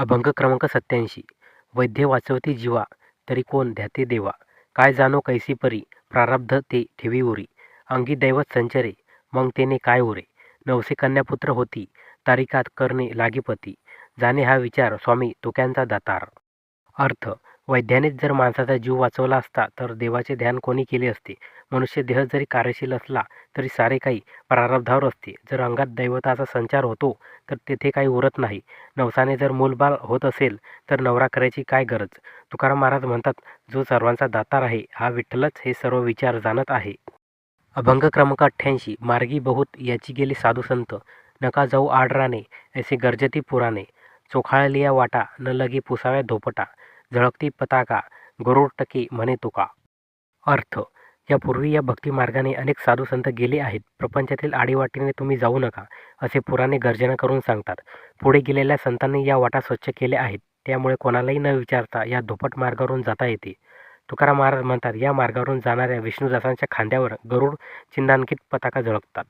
अभंग क्रमांक सत्याऐंशी वैद्य वाचवती जीवा तरी कोण ध्याते देवा. काय जाणो कैसी परी प्रारब्ध ते ठेवी उरी. अंगी दैवत संचरे मग तेने काय उरे. नवसे कन्यापुत्र होती तारिकात करणे लागीपती. जाणे हा विचार स्वामी तुक्यांचा दातार. अर्थ वैद्यानेच जर माणसाचा जीव वाचवला असता तर देवाचे ध्यान कोणी केले असते? मनुष्य देह जरी कार्यशील असला तरी सारे काही प्रारब्धावर असते. जर अंगात दैवताचा संचार होतो तर तेथे काही उरत नाही. नवसाने जर मूलबाळ होत असेल तर नवरा करायची काय गरज? तुकाराम महाराज म्हणतात जो सर्वांचा दातार आहे हा विठ्ठलच हे सर्व विचार जाणत आहे. अभंग क्रमांक अठ्ठ्याऐंशी मार्गी बहुत याची गेली साधू संत. नका जाऊ आडराने ऐसे गरजती पुराणे. चोखाळलिया वाटा न लगी पुसाव्या धोपटा. झळकती पताका गरुड टके म्हणे तुका. अर्थ यापूर्वी या भक्ती मार्गाने अनेक साधू संत गेले आहेत. प्रपंचातील आडीवाटीने तुम्ही जाऊ नका असे पुराणे गर्जना करून सांगतात. पुढे गेलेल्या संतांनी या वाटा स्वच्छ केल्या आहेत. त्यामुळे कोणालाही न विचारता या धोपट मार्गावरून जाता येते. तुकाराम महाराज म्हणतात या मार्गावरून जाणाऱ्या विष्णुदासांच्या खांद्यावर गरुड चिन्हांकित पताका झळकतात.